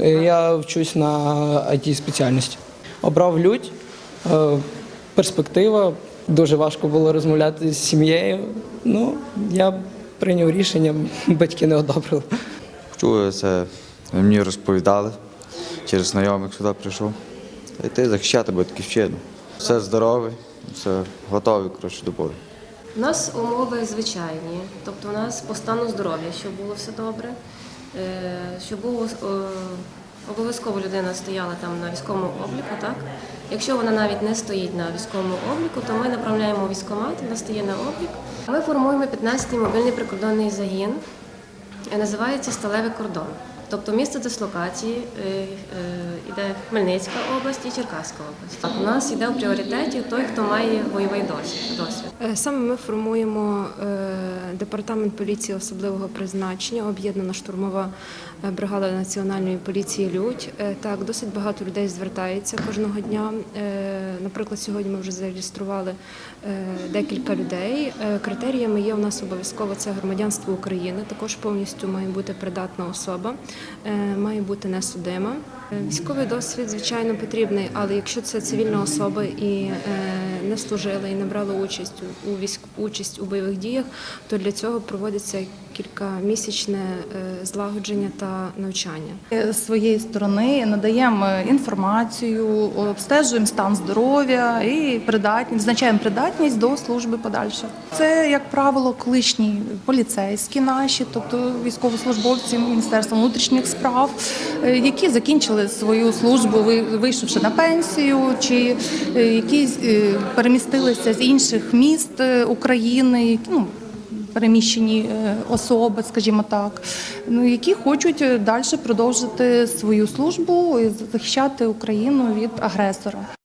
Е, Я вчусь на it спеціальності. Обрав лють, е, перспектива. Дуже важко було розмовляти з сім'єю. Ну, я прийняв рішення, батьки не одобрили. Чули це, мені розповідали, через знайомих сюди прийшов. Та йти захищати батьківщину. Все здоровий, все готовий коротше, до бою. У нас умови звичайні, тобто у нас по стану здоров'я, щоб було все добре, е, щоб було е, обов'язково людина стояла там на військовому обліку, так? Якщо вона навіть не стоїть на військовому обліку, то ми направляємо в військкомат, вона стає на облік. Ми формуємо 15-й мобільний прикордонний загін, е, називається Сталевий кордон. Тобто місце дислокації е, е, Хмельницька область і Черкаська область. Так, у нас іде в пріоритеті той, хто має бойовий досвід. Е, Саме ми формуємо е, департамент поліції особливого призначення, об'єднана штурмова е, бригада національної поліції Людь. Е, Так, досить багато людей звертається кожного дня. Е, Наприклад, сьогодні ми вже зареєстрували декілька людей. Критеріями є у нас обов'язково це громадянство України. Також повністю має бути придатна особа, має бути несудима. Військовий досвід, звичайно, потрібний, але якщо це цивільна особа і не служили і не брали участь у- військ участь у бойових діях, то для цього проводиться кількамісячне е, злагодження та навчання. З своєї сторони надаємо інформацію, обстежуємо стан здоров'я і придатність, визначаємо придатність до служби подальше. Це, як правило, колишні поліцейські наші, тобто військовослужбовці Міністерства внутрішніх справ, е, які закінчили свою службу, ви- вийшовши на пенсію, чи е, які е, перемістилися з інших міст е, України. Ну, переміщені е, особи, скажімо так, ну які хочуть далі продовжити свою службу і захищати Україну від агресора.